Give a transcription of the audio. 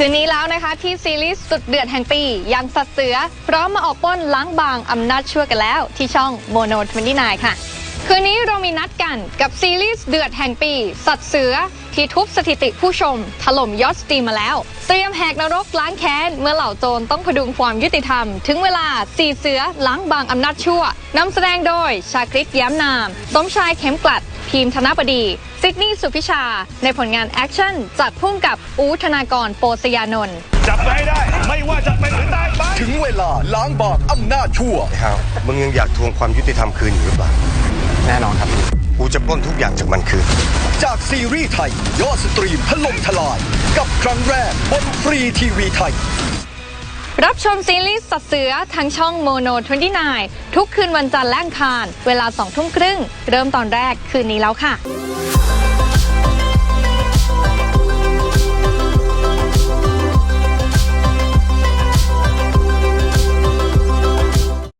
คืนนี้แล้วนะคะที่ซีรีส์สุดเดือดแห่งปียังสัตว์เสือ พร้อมมาออกป้นล้างบางอำนาจชั่วกันแล้ว ที่ช่องโมโน29ค่ะ คืนนี้เรามีนัดกันกับซีรีส์เดือดแห่งปี สัตว์เสือที่ทุบสถิติผู้ชม ถล่มยอดสตรีมมาแล้ว เตรียมแหกนรกล้างแค้น เมื่อเหล่าโจรต้องพดุงความยุติธรรม ถึงเวลาสี่เสือล้างบางอำนาจชั่วนำแสดงโดยชาคริตแย้มนาม สมชายเข็มกลัดพีมธนบดี ซิดนีย์สุพิชา ในผลงานแอคชั่นจากพุ่มกับอูธนากรโปสยานนท์จับไปให้ได้ ไม่ว่าจะเป็นหรือตายไปถึงเวลาล้างบางอำนาจชั่วไอ้ฮาวมึงยังอยากทวงความยุติธรรมคืนอยู่หรือเปล่าแน่นอนครับกูจะปล้นทุกอย่างจากมันคืนจากซีรีส์ไทย ยอดสตรีมถล่มทลาย กับครั้งแรกบนฟรีทีวีไทย รับชมซีรีส์สัตว์เสือทางช่องโมโน 29 ทุกคืนวันจันทร์และอังคาร เวลา2ทุ่มครึ่ง เริ่มตอนแรกคืนนี้แล้วค่ะ